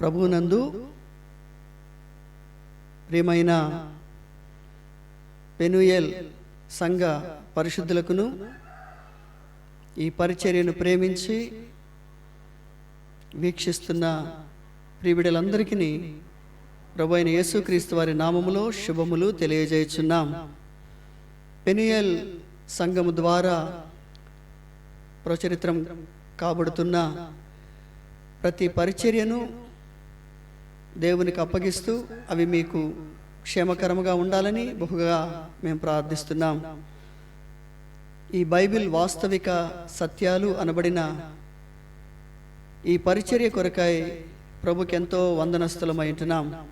ప్రభునందు ప్రియమైన పెనుయల్ సంఘ పరిశుద్ధులకును ఈ పరిచర్యను ప్రేమించి వీక్షిస్తున్న ప్రియబిడలందరికీ ప్రభు అయిన యేసుక్రీస్తు వారి నామములో శుభములు తెలియజేయుచున్నాం. పెనియల్ సంఘము ద్వారా ప్రచరిత్రం కాబడుతున్న ప్రతి పరిచర్యను దేవునికి అప్పగిస్తూ అవి మీకు క్షేమకరముగా ఉండాలని బహుగా మేము ప్రార్థిస్తున్నాం. ఈ బైబిల్ వాస్తవిక సత్యాలు అనబడిన ఈ పరిచర్య కొరకై ప్రభుకి ఎంతో వందనస్థలమై ఉంటున్నాం.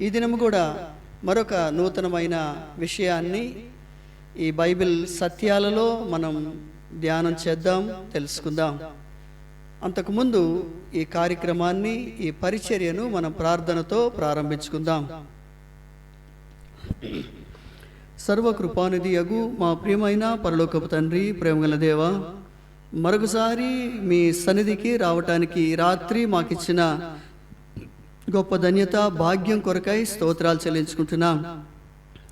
ఈ దినము కూడా మరొక నూతనమైన విషయాన్ని ఈ బైబిల్ సత్యాలలో మనం ధ్యానం చేద్దాం తెలుసుకుందాం. అంతకుముందు ఈ కార్యక్రమాన్ని ఈ పరిచర్యను మనం ప్రార్థనతో ప్రారంభించుకుందాం. సర్వకృపానిధి అగు మా ప్రియమైన పరలోకపు తండ్రి ప్రేమగల దేవ మరొకసారి మీ సన్నిధికి రావటానికి రాత్రి మాకిచ్చిన గొప్ప ధన్యత భాగ్యం కొరకై స్తోత్రాలు చెల్లించుకుంటున్నాం.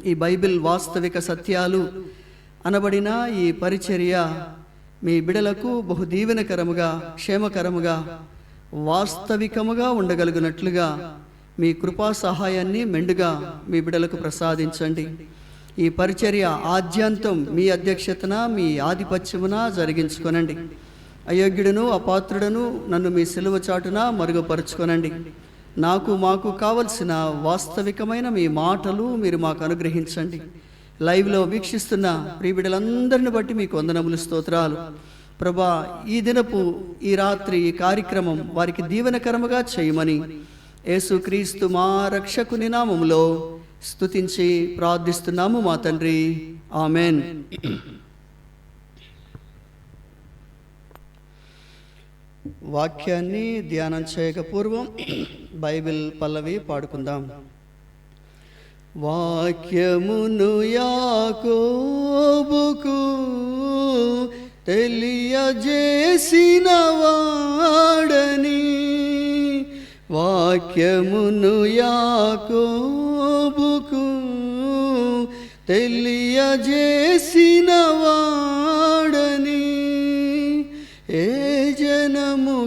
ఈ బైబిల్ వాస్తవిక సత్యాలు అనబడిన ఈ పరిచర్య మీ బిడలకు బహు దీవెనకరముగా క్షేమకరముగా వాస్తవికముగా ఉండగలిగినట్లుగా మీ కృపా సహాయాన్ని మెండుగా మీ బిడలకు ప్రసాదించండి. ఈ పరిచర్య ఆద్యంతం మీ అధ్యక్షతన మీ ఆధిపత్యమున జరిగించుకొనండి. అయోగ్యుడును అపాత్రుడను నన్ను మీ సిలువ చాటున మరుగుపరుచుకొనండి. నాకు మాకు కావలసిన వాస్తవికమైన మీ మాటలు మీరు మాకు అనుగ్రహించండి. లైవ్లో వీక్షిస్తున్న ప్రియబిడలందరిని బట్టి మీకు వందనములు స్తోత్రాలు. ప్రభా ఈ దినపు ఈ రాత్రి ఈ కార్యక్రమం వారికి దీవెనకరముగా చేయమని యేసుక్రీస్తు మా రక్షకుని నామములో స్తుతించి ప్రార్థిస్తున్నాము మా తండ్రి. ఆమెన్. వాక్యాన్ని ధ్యానం చేయక పూర్వం బైబిల్ పల్లవి పాడుకుందాం. వాక్యమును యాకోబుకు తెలియజేసిన వాడని వాక్యమును యాకోబుకు తెలియజేసిన వాడని ఏ జనముకిలాగునా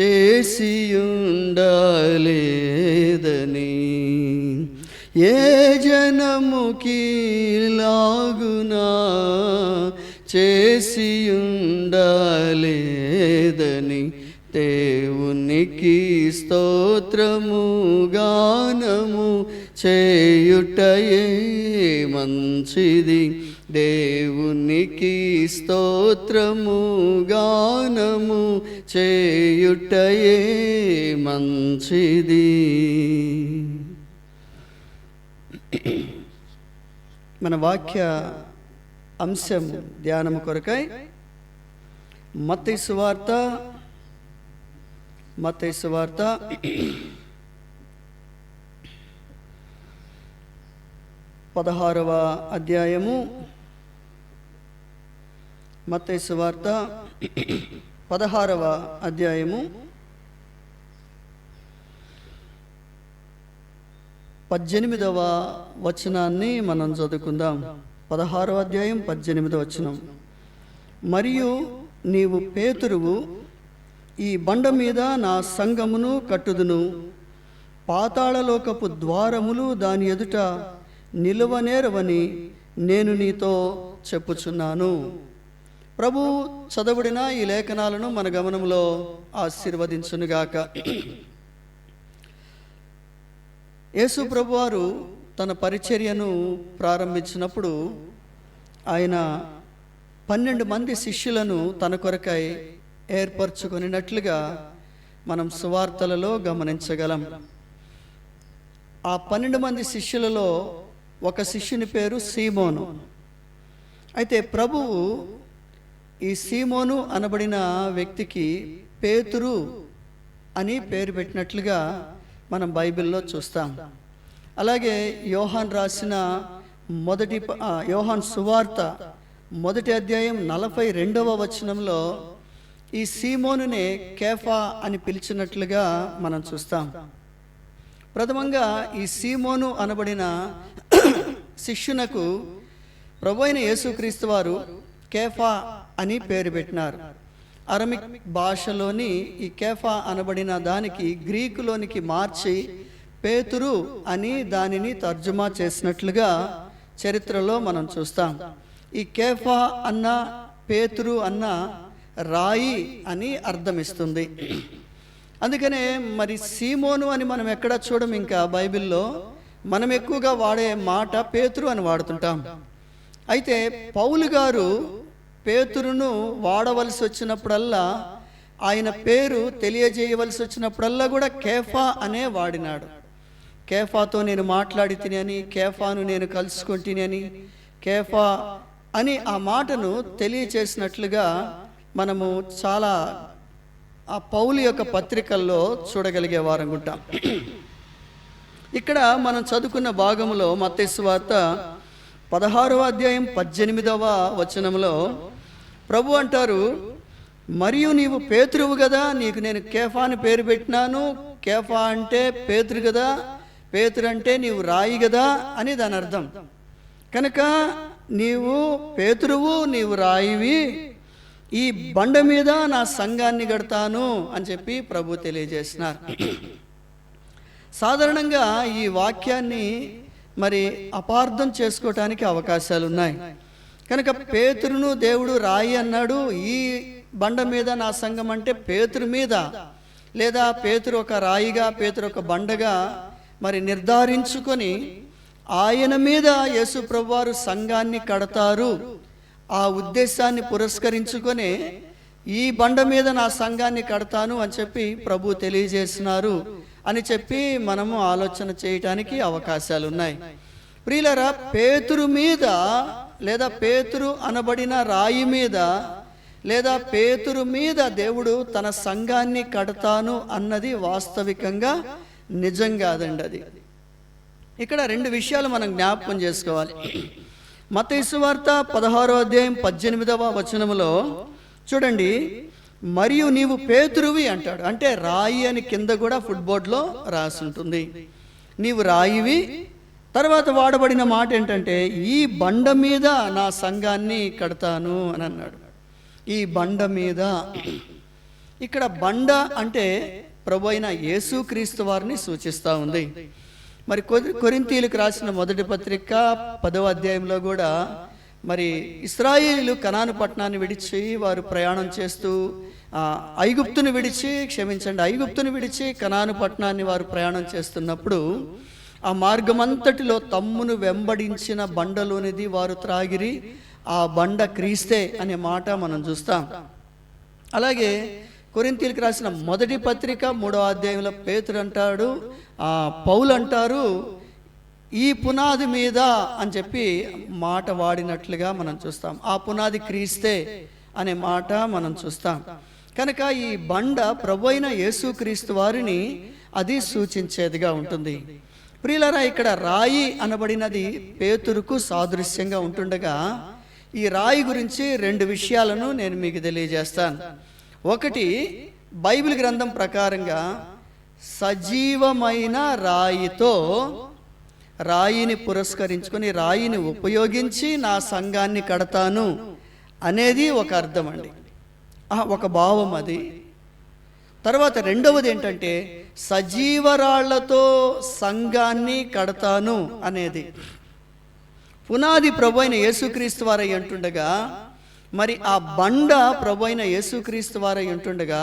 చేసియుండలేదని. ఏ జనముకిలాగునా చేసియుండలేదని. దేవునికి స్తోత్రము గానము చేయుటయే మంచిది. దేవునికి స్తోత్రము గానము చేయుటయే మంచిది. మన వాక్య అంశం ధ్యానము కొరకై మత్తయి సువార్త మత్తయి సువార్త పదహారవ అధ్యాయము. మత్తయి వార్త పదహారవ అధ్యాయము పద్దెనిమిదవ వచనాన్ని మనం చదువుకుందాం. పదహారవ అధ్యాయం పద్దెనిమిదవ వచనం. మరియు నీవు పేతురువు ఈ బండ మీద నా సంగమును కట్టుదును. పాతాళలోకపు ద్వారములు దాని ఎదుట నిలువనేరవని నేను నీతో చెప్పుచున్నాను. ప్రభు చదవడిన ఈ లేఖనాలను మన గమనంలో ఆశీర్వదించునుగాక. యేసు ప్రభువారు తన పరిచర్యను ప్రారంభించినప్పుడు ఆయన పన్నెండు మంది శిష్యులను తన కొరకై ఏర్పరచుకొనినట్లుగా మనం సువార్తలలో గమనించగలం. ఆ పన్నెండు మంది శిష్యులలో ఒక శిష్యుని పేరు సీమోను. అయితే ప్రభువు ఈ సీమోను అనబడిన వ్యక్తికి పేతురు అని పేరు పెట్టినట్లుగా మనం బైబిల్లో చూస్తాం. అలాగే యోహాన్ రాసిన మొదటి యోహాన్ సువార్త మొదటి అధ్యాయం నలభై రెండవ వచనంలో ఈ సీమోనునే కేఫా అని పిలిచినట్లుగా మనం చూస్తాం. ప్రథమంగా ఈ సీమోను అనబడిన శిష్యునకు ప్రభు అయిన యేసుక్రీస్తు వారు కేఫా అని పేరు పెట్టినారు. అరమిక్ భాషలోని ఈ కేఫా అనబడిన దానికి గ్రీకులోనికి మార్చి పేతురు అని దానిని తర్జుమా చేసినట్లుగా చరిత్రలో మనం చూస్తాం. ఈ కేఫా అన్న పేతురు అన్న రాయి అని అర్థమిస్తుంది. అందుకనే మరి సీమోను అని మనం ఎక్కడ చూడం ఇంకా బైబిల్లో? మనం ఎక్కువగా వాడే మాట పేతురు అని వాడుతుంటాం. అయితే పౌలు గారు పేతురును వాడవలసి వచ్చినప్పుడల్లా ఆయన పేరు తెలియజేయవలసి వచ్చినప్పుడల్లా కూడా కేఫా అనే వాడినాడు. కేఫాతో నేను మాట్లాడి తినని కేఫాను నేను కలుసుకుంటుని కేఫా అని ఆ మాటను తెలియచేసినట్లుగా మనము చాలా ఆ పౌలు యొక్క పత్రికల్లో చూడగలిగే వారం ఇక్కడ మనం చదువుకున్న భాగంలో మత్స్సు వార్త పదహారవ అధ్యాయం పద్దెనిమిదవ వచనంలో ప్రభు అంటారు మరియు నీవు పేతురువు కదా నీకు నేను కేఫా అని పేరు పెట్టినాను. కేఫా అంటే పేతురు కదా పేతురు అంటే నీవు రాయి కదా అని దాని అర్థం. కనుక నీవు పేతురువు నీవు రాయివి. ఈ బండ మీద నా సంఘాన్ని గడతాను అని చెప్పి ప్రభు తెలియజేసినారు. సాధారణంగా ఈ వాక్యాన్ని మరి అపార్థం చేసుకోవటానికి అవకాశాలు ఉన్నాయి కనుక పేతురును దేవుడు రాయి అన్నాడు ఈ బండ మీద నా సంఘం అంటే పేతురు మీద. లేదా పేతురు ఒక రాయిగా పేతురు ఒక బండగా మరి నిర్ధారించుకొని ఆయన మీద యేసు ప్రభువారు సంఘాన్ని కడతారు. ఆ ఉద్దేశాన్ని పురస్కరించుకొని ఈ బండ మీద నా సంఘాన్ని కడతాను అని చెప్పి ప్రభు తెలియజేసినారు అని చెప్పి మనము ఆలోచన చేయటానికి అవకాశాలు ఉన్నాయి ప్రియులరా పేతురు మీద లేదా పేతురు అనబడిన రాయి మీద లేదా పేతురు మీద దేవుడు తన సంఘాన్ని కడతాను అన్నది వాస్తవికంగా నిజం కాదండి అది. ఇక్కడ రెండు విషయాలు మనం జ్ఞాపకం చేసుకోవాలి. మతైసు వార్త పదహారో అధ్యాయం పద్దెనిమిదవ వచనములో చూడండి మరియు నీవు పేతురువి అంటాడు. అంటే రాయి అని కింద కూడా ఫుట్బోర్డ్లో రాసి ఉంటుంది నీవు రాయివి తర్వాత వాడబడిన మాట ఏంటంటే ఈ బండ మీద నా సంఘాన్ని కడతాను అని అన్నాడు. ఈ బండ మీద ఇక్కడ బండ అంటే ప్రభు అయిన యేసుక్రీస్తు వారిని సూచిస్తూ ఉంది. మరి కొరి- రాసిన మొదటి పత్రిక పదవ అధ్యాయంలో కూడా మరి ఇస్రాయేలీలు కనాను పట్టణాన్ని విడిచి వారు ప్రయాణం చేస్తూ ఐగుప్తును విడిచి క్షమించండి ఐగుప్తును విడిచి కనాను పట్టణాన్ని వారు ప్రయాణం చేస్తున్నప్పుడు ఆ మార్గమంతటిలో తమ్మును వెంబడించిన బండలోనిది వారు త్రాగిరి ఆ బండ క్రీస్తే అనే మాట మనం చూస్తాం. అలాగే కొరింతీలకు రాసిన మొదటి పత్రిక మూడో అధ్యాయంలో పేతుడు అంటాడు ఆ పౌలు అంటారు ఈ పునాది మీద అని చెప్పి మాట వాడినట్లుగా మనం చూస్తాం. ఆ పునాది క్రీస్తే అనే మాట మనం చూస్తాం. కనుక ఈ బండ ప్రభు అయిన యేసుక్రీస్తు వారిని అది సూచించేదిగా ఉంటుంది. ప్రియులరా ఇక్కడ రాయి అనబడినది పేతురుకు సాదృశ్యంగా ఉంటుండగా ఈ రాయి గురించి రెండు విషయాలను నేను మీకు తెలియజేస్తాను. ఒకటి బైబిల్ గ్రంథం ప్రకారంగా సజీవమైన రాయితో రాయిని పురస్కరించుకొని రాయిని ఉపయోగించి నా సంఘాన్ని కడతాను అనేది ఒక అర్థం అండి. ఒక భావం అది. తర్వాత రెండవది ఏంటంటే సజీవరాళ్ళతో సంఘాన్ని కడతాను అనేది. పునాది ప్రభు అయిన యేసుక్రీస్తు వారై అంటుండగా మరి ఆ బండ ప్రభు అయిన యేసుక్రీస్తు వారై అంటుండగా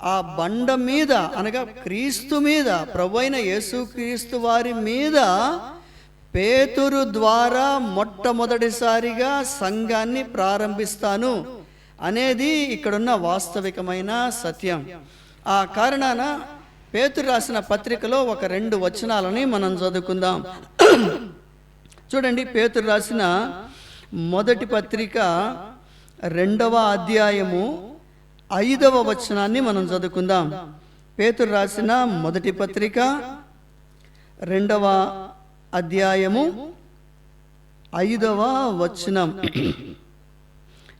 ఆ బండ మీద అనగా క్రీస్తు మీద ప్రభు అయిన యేసుక్రీస్తు వారి మీద పేతురు ద్వారా మొట్టమొదటిసారిగా సంఘాన్ని ప్రారంభిస్తాను అనేది ఇక్కడున్న వాస్తవికమైన సత్యం. ఆ కారణాన పేతురు రాసిన పత్రికలో ఒక రెండు వచనాలని మనం చదువుకుందాం. చూడండి పేతురు రాసిన మొదటి పత్రిక రెండవ అధ్యాయము ఐదవ వచనాన్ని మనం చదువుకుందాం. పేతురు రాసిన మొదటి పత్రిక రెండవ అధ్యాయము ఐదవ వచనం.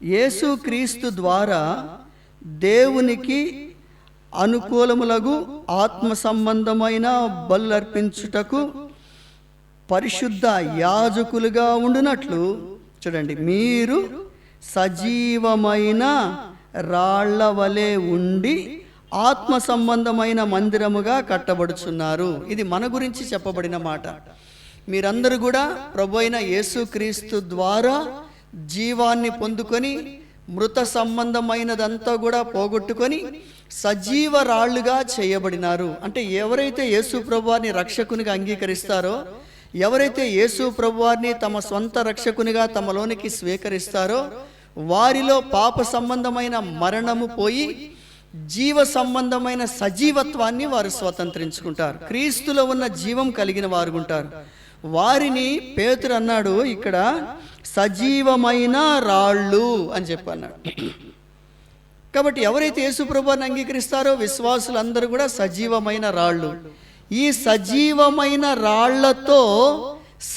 యేసుక్రీస్తు ద్వారా దేవునికి అనుకూలములగు ఆత్మ సంబంధమైన బల్లర్పించుటకు పరిశుద్ధ యాజకులుగా ఉండునట్లు చూడండి మీరు సజీవమైన రాళ్ళ వలె ఉండి ఆత్మ సంబంధమైన మందిరముగా కట్టబడుచున్నారు. ఇది మన గురించి చెప్పబడిన మాట. మీరందరూ కూడా ప్రభు అయిన యేసుక్రీస్తు ద్వారా జీవాన్ని పొందుకొని మృత సంబంధమైనదంతా కూడా పోగొట్టుకొని సజీవ రాళ్ళుగా చేయబడినారు. అంటే ఎవరైతే యేసు ప్రభువారిని రక్షకునిగా అంగీకరిస్తారో ఎవరైతే యేసు ప్రభువారిని తమ సొంత రక్షకునిగా తమలోనికి స్వీకరిస్తారో వారిలో పాప సంబంధమైన మరణము పోయి జీవ సంబంధమైన సజీవత్వాన్ని వారు స్వతంత్రించుకుంటారు. క్రీస్తులో ఉన్న జీవం కలిగిన వారు ఉంటారు. వారిని పేతురు అన్నాడు ఇక్కడ సజీవమైన రాళ్ళు అని చెప్పి అన్నాడు కాబట్టి ఎవరైతే యేసుప్రభుని అంగీకరిస్తారో విశ్వాసులందరూ కూడా సజీవమైన రాళ్ళు. ఈ సజీవమైన రాళ్ళతో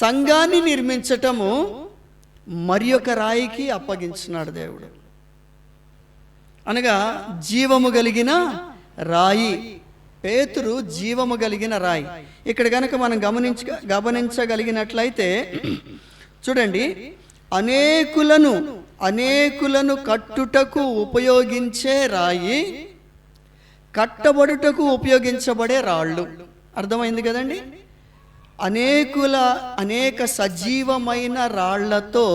సంఘాన్ని నిర్మించటము మరి ఒక రాయికి అప్పగించినాడు దేవుడు. అనగా జీవము కలిగిన రాయి పేతురు జీవము కలిగిన రాయి. ఇక్కడ కనుక మనం గమనించ గమనించగలిగినట్లయితే చూడండి అనేకులను అనేకులను కట్టుటకు ఉపయోగించే రాయి కట్టబడుటకు ఉపయోగించబడే రాళ్ళు. అర్థమైంది కదండి? అనేకుల అనేక సజీవమైన రాళ్ళతో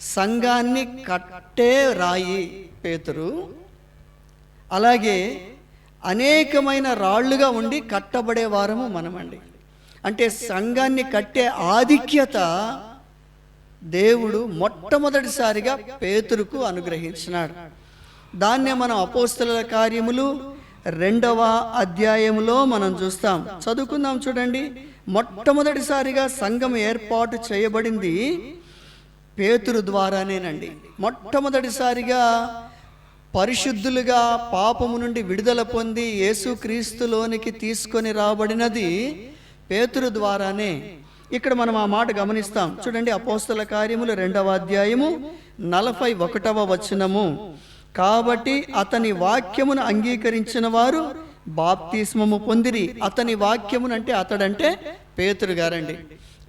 సంఘాన్ని కట్టే రాయి పేతురు. అలాగే అనేకమైన రాళ్ళుగా ఉండి కట్టబడే వారము మనమండి. అంటే సంఘాన్ని కట్టే ఆధిక్యత దేవుడు మొట్టమొదటిసారిగా పేతురుకు అనుగ్రహించినాడు. దాన్నే మనం అపోస్తుల కార్యములు రెండవ అధ్యాయములో మనం చూస్తాం. చదువుకుందాం చూడండి. మొట్టమొదటిసారిగా సంఘం ఏర్పాటు చేయబడింది పేతురు ద్వారానేనండి. మొట్టమొదటిసారిగా పరిశుద్ధులుగా పాపము నుండి విడుదల పొంది యేసుక్రీస్తులోనికి తీసుకొని రాబడినది పేతురు ద్వారానే. ఇక్కడ మనం ఆ మాట గమనిస్తాం. చూడండి అపోస్తల కార్యములు రెండవ అధ్యాయము నలభై ఒకటవ వచనము. కాబట్టి అతని వాక్యమును అంగీకరించిన వారు బాప్తిస్మము పొందిరి. అతని వాక్యమును అంటే అతడంటే పేతురు గారండి.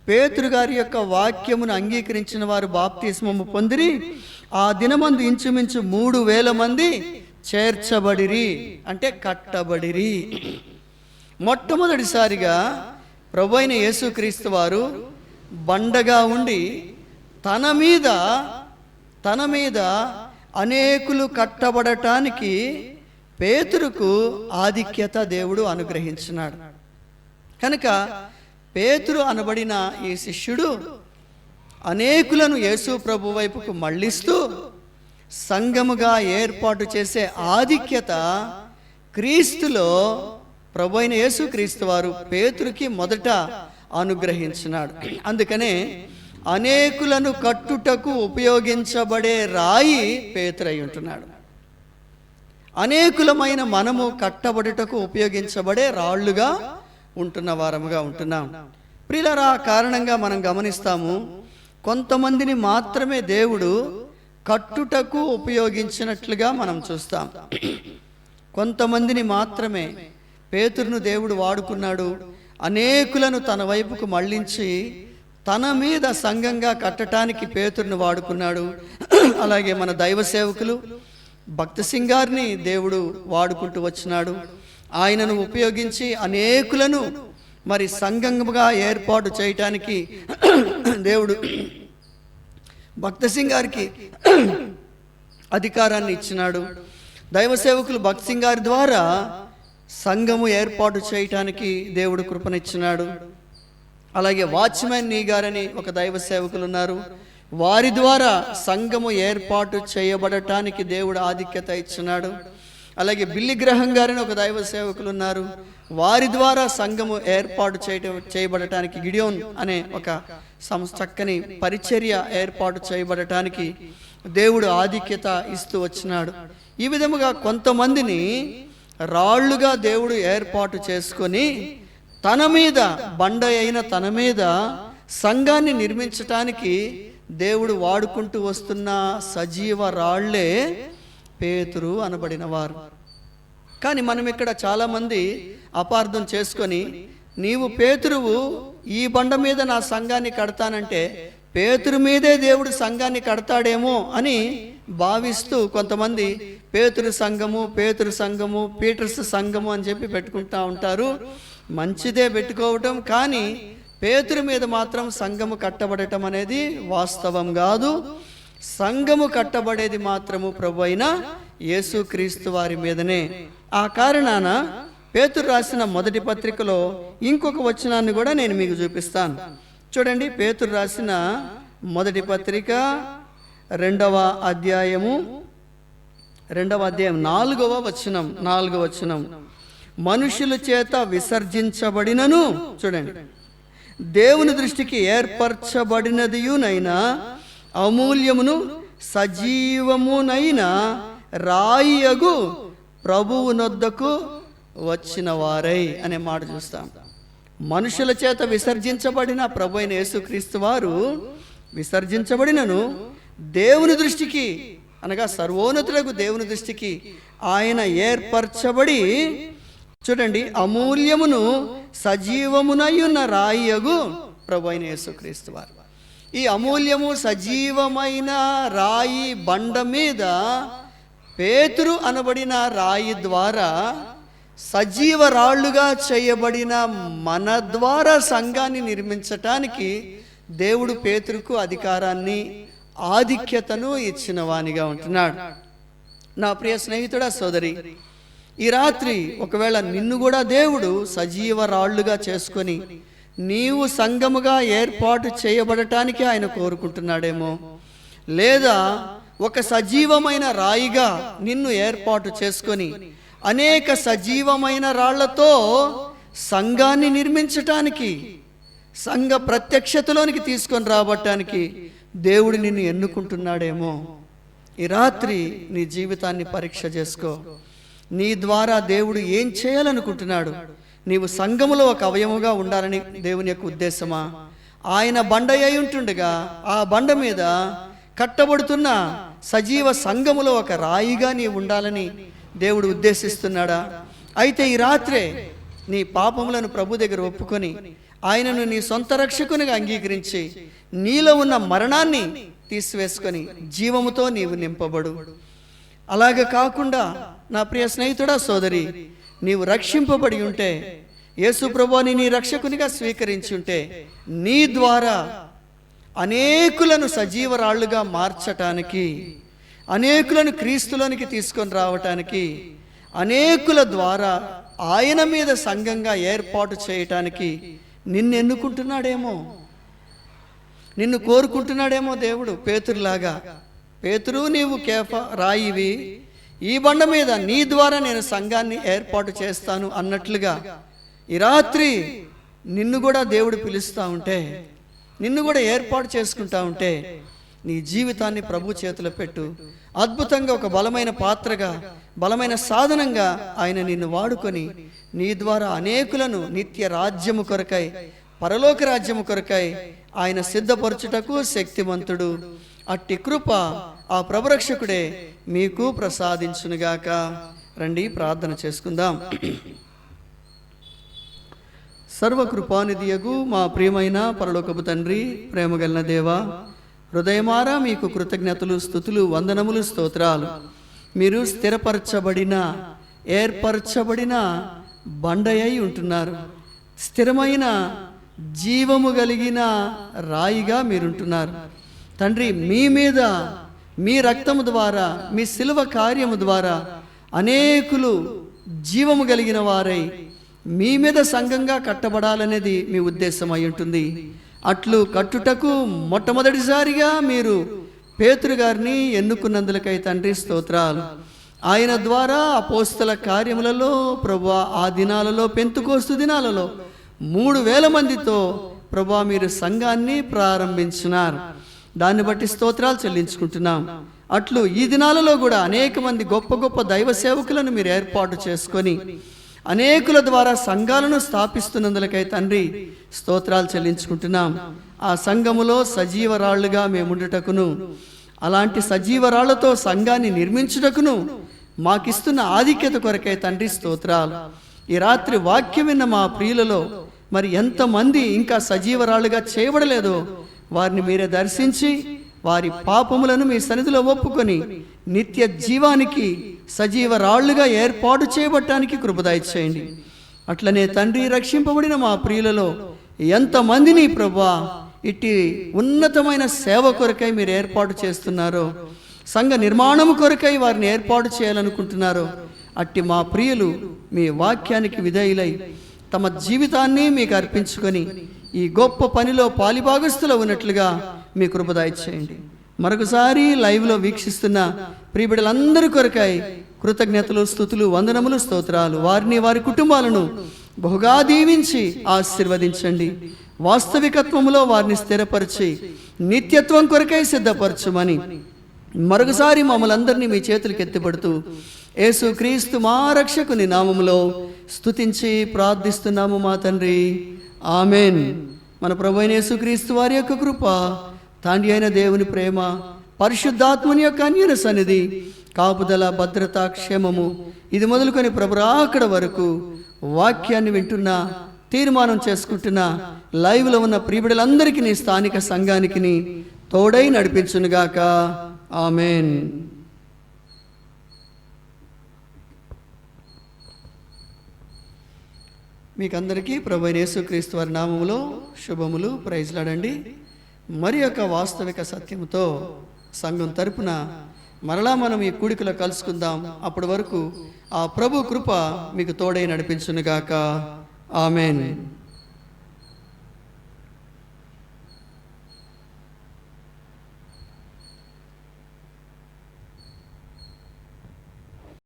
పేతురు గారి యొక్క వాక్యమును అంగీకరించిన వారు బాప్తిస్మము పొందిరి. ఆ దినమందు ఇంచుమించు మూడు వేల మంది చేర్చబడిరి. అంటే కట్టబడిరి. మొట్టమొదటిసారిగా ప్రభు అయిన యేసుక్రీస్తు వారు బండగా ఉండి తన మీద తన మీద అనేకులు కట్టబడటానికి పేతురుకు ఆధిక్యత దేవుడు అనుగ్రహించినాడు. కనుక పేతురు అనబడిన ఈ శిష్యుడు అనేకులను యేసు ప్రభు వైపుకు మళ్ళిస్తూ సంఘముగా ఏర్పాటు చేసే ఆధిక్యత క్రీస్తులో ప్రభు అయిన యేసుక్రీస్తు వారు పేతురికి మొదట అనుగ్రహించినాడు. అందుకనే అనేకులను కట్టుటకు ఉపయోగించబడే రాయి పేతురై ఉంటున్నాడు. అనేకులమైన మనము కట్టబడుటకు ఉపయోగించబడే రాళ్ళుగా ఉంటున్న వారముగా ఉంటున్నాం. ప్రిలరా కారణంగా మనం గమనిస్తాము కొంతమందిని మాత్రమే దేవుడు కట్టుటకు ఉపయోగించినట్లుగా మనం చూస్తాం. కొంతమందిని మాత్రమే పేతురును దేవుడు వాడుకున్నాడు. అనేకులను తన వైపుకు మళ్ళించి తన మీద సంఘంగా కట్టడానికి పేతురును వాడుకున్నాడు. అలాగే మన దైవ సేవకులు భక్త సింగార్ని దేవుడు వాడుకుంటూ వచ్చినాడు. ఆయనను ఉపయోగించి అనేకులను మరి సంఘంగా ఏర్పాటు చేయటానికి దేవుడు భక్త సింగారికి అధికారాన్ని ఇచ్చినాడు. దైవ సేవకులు భక్త సింగారి ద్వారా సంఘము ఏర్పాటు చేయటానికి దేవుడు కృపనిచ్చినాడు. అలాగే వాచ్మెన్ నీ గారని ఒక దైవ సేవకులు ఉన్నారు. వారి ద్వారా సంఘము ఏర్పాటు చేయబడటానికి దేవుడు ఆధిక్యత ఇచ్చినాడు. అలాగే బిల్లి గ్రహం గారని ఒక దైవ సేవకులు ఉన్నారు. వారి ద్వారా సంఘము ఏర్పాటు చేయటం చేయబడటానికి గిడియోన్ అనే ఒక సంస్థ చక్కని పరిచర్య ఏర్పాటు చేయబడటానికి దేవుడు ఆధిక్యత ఇస్తూ వచ్చినాడు. ఈ విధముగా కొంతమందిని రాళ్ళుగా దేవుడు ఏర్పాటు చేసుకొని తన మీద బండ అయిన తన మీద సంఘాన్ని నిర్మించటానికి దేవుడు వాడుకుంటూ వస్తున్న సజీవ రాళ్ళే పేతురు అనబడిన వారు కానీ మనం ఇక్కడ చాలామంది అపార్థం చేసుకొని నీవు పేతురువు ఈ బండ మీద నా సంఘాన్ని కడతానంటే పేతురు మీదే దేవుడు సంఘాన్ని కడతాడేమో అని భావిస్తూ కొంతమంది పేతురు సంఘము పేతురు సంఘము పీటర్స్ సంఘము అని చెప్పి పెట్టుకుంటా ఉంటారు. మంచిదే పెట్టుకోవటం కానీ పేతురు మీద మాత్రం సంఘము కట్టబడటం అనేది వాస్తవం కాదు. సంఘము కట్టబడేది మాత్రము ప్రభు అయిన యేసుక్రీస్తు వారి మీదనే. ఆ కారణాన పేతురు రాసిన మొదటి పత్రికలో ఇంకొక వచనాన్ని కూడా నేను మీకు చూపిస్తాను. చూడండి పేతురు రాసిన మొదటి పత్రిక రెండవ అధ్యాయము రెండవ అధ్యాయం నాలుగవ వచనం నాలుగవ వచనం. మనుషుల చేత విసర్జించబడినను చూడండి. దేవుని దృష్టికి ఏర్పరచబడినదియునైనా అమూల్యమును సజీవమునైన రాయియగు ప్రభువు నొద్దకు వచ్చిన వారై అనే మాట చూస్తాం. మనుషుల చేత విసర్జించబడిన ప్రభు అయిన యేసుక్రీస్తు వారు విసర్జించబడినను దేవుని దృష్టికి అనగా సర్వోన్నతులకు దేవుని దృష్టికి ఆయన ఏర్పరచబడి చూడండి అమూల్యమును సజీవమునయున్న రాయగు ప్రభు అయిన యేసుక్రీస్తు వారు. ఈ అమూల్యము సజీవమైన రాయి బండ మీద పేతురు అనబడిన రాయి ద్వారా సజీవ రాళ్ళుగా చేయబడిన మన ద్వారా సంఘాన్ని నిర్మించటానికి దేవుడు పేతురుకు అధికారాన్ని ఆధిక్యతను ఇచ్చిన వానిగా ఉంటున్నాడు. నా ప్రియ స్నేహితుడా సోదరి ఈ రాత్రి ఒకవేళ నిన్ను కూడా దేవుడు సజీవ రాళ్ళుగా చేసుకొని నీవు సంఘముగా ఏర్పాటు చేయబడటానికి ఆయన కోరుకుంటున్నాడేమో లేదా ఒక సజీవమైన రాయిగా నిన్ను ఏర్పాటు చేసుకొని అనేక సజీవమైన రాళ్ళతో సంఘాన్ని నిర్మించటానికి సంఘ ప్రత్యక్షతలోనికి తీసుకొని రాబట్టానికి దేవుడు నిన్ను ఎన్నుకుంటున్నాడేమో. ఈ రాత్రి నీ జీవితాన్ని పరీక్ష చేసుకో. నీ ద్వారా దేవుడు ఏం చేయాలనుకుంటున్నాడు? నీవు సంఘములో ఒక అవయముగా ఉండాలని దేవుని యొక్క ఉద్దేశమా? ఆయన బండ అయి ఉంటుండగా ఆ బండ మీద కట్టబడుతున్న సజీవ సంఘములో ఒక రాయిగా నీ ఉండాలని దేవుడు ఉద్దేశిస్తున్నాడా? అయితే ఈ రాత్రే నీ పాపములను ప్రభు దగ్గర ఒప్పుకొని ఆయనను నీ సొంత రక్షకునిగా అంగీకరించి నీలో ఉన్న మరణాన్ని తీసివేసుకొని జీవముతో నీవు నింపబడు. అలాగ కాకుండా నా ప్రియ స్నేహితుడా సోదరి నీవు రక్షింపబడి ఉంటే యేసు ప్రభుని నీ రక్షకునిగా స్వీకరించి ఉంటే నీ ద్వారా అనేకులను సజీవరాళ్ళుగా మార్చటానికి అనేకులను క్రీస్తులోనికి తీసుకొని రావటానికి అనేకుల ద్వారా ఆయన మీద సంఘంగా ఏర్పాటు చేయటానికి నిన్ను ఎన్నుకుంటున్నాడేమో నిన్ను కోరుకుంటున్నాడేమో దేవుడు పేతురులాగా. పేతురు నీవు కేఫ రాయివి. ఈ బండ మీద నీ ద్వారా నేను సంఘాన్ని ఏర్పాటు చేస్తాను అన్నట్లుగా. ఈ రాత్రి నిన్ను కూడా దేవుడు పిలుస్తూ ఉంటే నిన్ను కూడా ఏర్పాటు చేసుకుంటా ఉంటే నీ జీవితాన్ని ప్రభు చేతిలో పెట్టు. అద్భుతంగా ఒక బలమైన పాత్రగా బలమైన సాధనంగా ఆయన నిన్ను వాడుకొని నీ ద్వారా అనేకులను నిత్య రాజ్యము కొరకై పరలోక రాజ్యము కొరకై ఆయన సిద్ధపరచుటకు శక్తివంతుడు అట్టి కృప ఆ ప్రభరక్షకుడే మీకు ప్రసాదించునుగాక. రండి ప్రార్థన చేసుకుందాం. సర్వకృపానిధియగు మా ప్రియమైన పరలోకపు తండ్రి ప్రేమగలన దేవా హృదయమారా మీకు కృతజ్ఞతలు స్థుతులు వందనములు స్తోత్రాలు. మీరు స్థిరపరచబడిన ఏర్పరచబడిన బండయ్యి ఉంటున్నారు. స్థిరమైన జీవము కలిగిన రాయిగా మీరుంటున్నారు. తండ్రి మీ మీద మీ రక్తము ద్వారా మీ శిలువ కార్యము ద్వారా అనేకులు జీవము కలిగిన వారై మీ మీద సంఘంగా కట్టబడాలనేది మీ ఉద్దేశం అయి ఉంటుంది. అట్లు కట్టుటకు మొట్టమొదటిసారిగా మీరు పేతురు గారిని ఎన్నుకున్నందులకై తండ్రి స్తోత్రాలు. ఆయన ద్వారా అపోస్తల కార్యములలో ప్రభు ఆ దినాలలో పెంతుకోస్తు దినాలలో మూడు వేల మందితో ప్రభా మీరు సంఘాన్ని ప్రారంభించినారు. దాన్ని బట్టి స్తోత్రాలు చెల్లించుకుంటున్నాం. అట్లు ఈ దినాలలో కూడా అనేక మంది గొప్ప గొప్ప దైవ సేవకులను మీరు ఏర్పాటు చేసుకొని అనేకుల ద్వారా సంఘాలను స్థాపిస్తున్నందులకై తండ్రి స్తోత్రాలు చెల్లించుకుంటున్నాం. ఆ సంఘములో సజీవరాళ్ళుగా మేముండుటకును అలాంటి సజీవరాళ్ళతో సంఘాన్ని నిర్మించుటకును మాకిస్తున్న ఆధిక్యత కొరకై తండ్రి స్తోత్రాలు. ఈ రాత్రి వాక్యం విన్న మా ప్రియులలో మరి ఎంతమంది ఇంకా సజీవరాళ్ళుగా చేయబడలేదో? వారిని మీరే దర్శించి వారి పాపములను మీ సన్నిధిలో ఒప్పుకొని నిత్య జీవానికి సజీవరాళ్ళుగా ఏర్పాటు చేయబట్టానికి కృపదాయి చేయండి. అట్లనే తండ్రి రక్షింపబడిన మా ప్రియులలో ఎంతమందిని ప్రభా ఇట్టి ఉన్నతమైన సేవ కొరకై మీరు ఏర్పాటు చేస్తున్నారో సంఘ నిర్మాణము కొరకై వారిని ఏర్పాటు చేయాలనుకుంటున్నారో అట్టి మా ప్రియులు మీ వాక్యానికి విధేయులై తమ జీవితాన్ని మీకు అర్పించుకొని ఈ గొప్ప పనిలో పాలిభాగస్తులో ఉన్నట్లుగా మీ కృపదాయి చేయండి మరొకసారి లైవ్లో వీక్షిస్తున్న ప్రియబిడలందరి కొరకై కృతజ్ఞతలు స్థుతులు వందనములు స్తోత్రాలు. వారిని వారి కుటుంబాలను బహుగా దీవించి ఆశీర్వదించండి. వాస్తవికత్వములో వారిని స్థిరపరిచి నిత్యత్వం కొరకై సిద్ధపరచుమని మరొకసారి మమ్మల్ని అందరినీ మీ చేతులకు ఎత్తిపడుతూ యేసు క్రీస్తు మా రక్షకుని నామములో స్తుతించి ప్రార్థిస్తున్నాము మా తండ్రి. ఆమెన్. మన ప్రభు అయిన యేసుక్రీస్తు వారి యొక్క కృప తండ్రి అయిన దేవుని ప్రేమ పరిశుద్ధాత్మని యొక్క అన్యన సన్నిధి కాపుదల భద్రత క్షేమము ఇది మొదలుకొని ప్రభురాకడ అక్కడ వరకు వాక్యాన్ని వింటున్న తీర్మానం చేసుకుంటున్న లైవ్లో ఉన్న ప్రియబిడలందరికీ నీ స్థానిక సంఘానికి తోడై నడిపించునుగాక. ఆమెన్. మీకందరికీ ప్రభు యేసుక్రీస్తు వారి నామములో శుభములు ప్రైజ్లాడండి. మరి యొక్క వాస్తవిక సత్యముతో సంఘం తరపున మరలా మనం ఈ కూడికలో కలుసుకుందాం. అప్పటి వరకు ఆ ప్రభు కృప మీకు తోడై నడిపించునుగాక. ఆమెన్.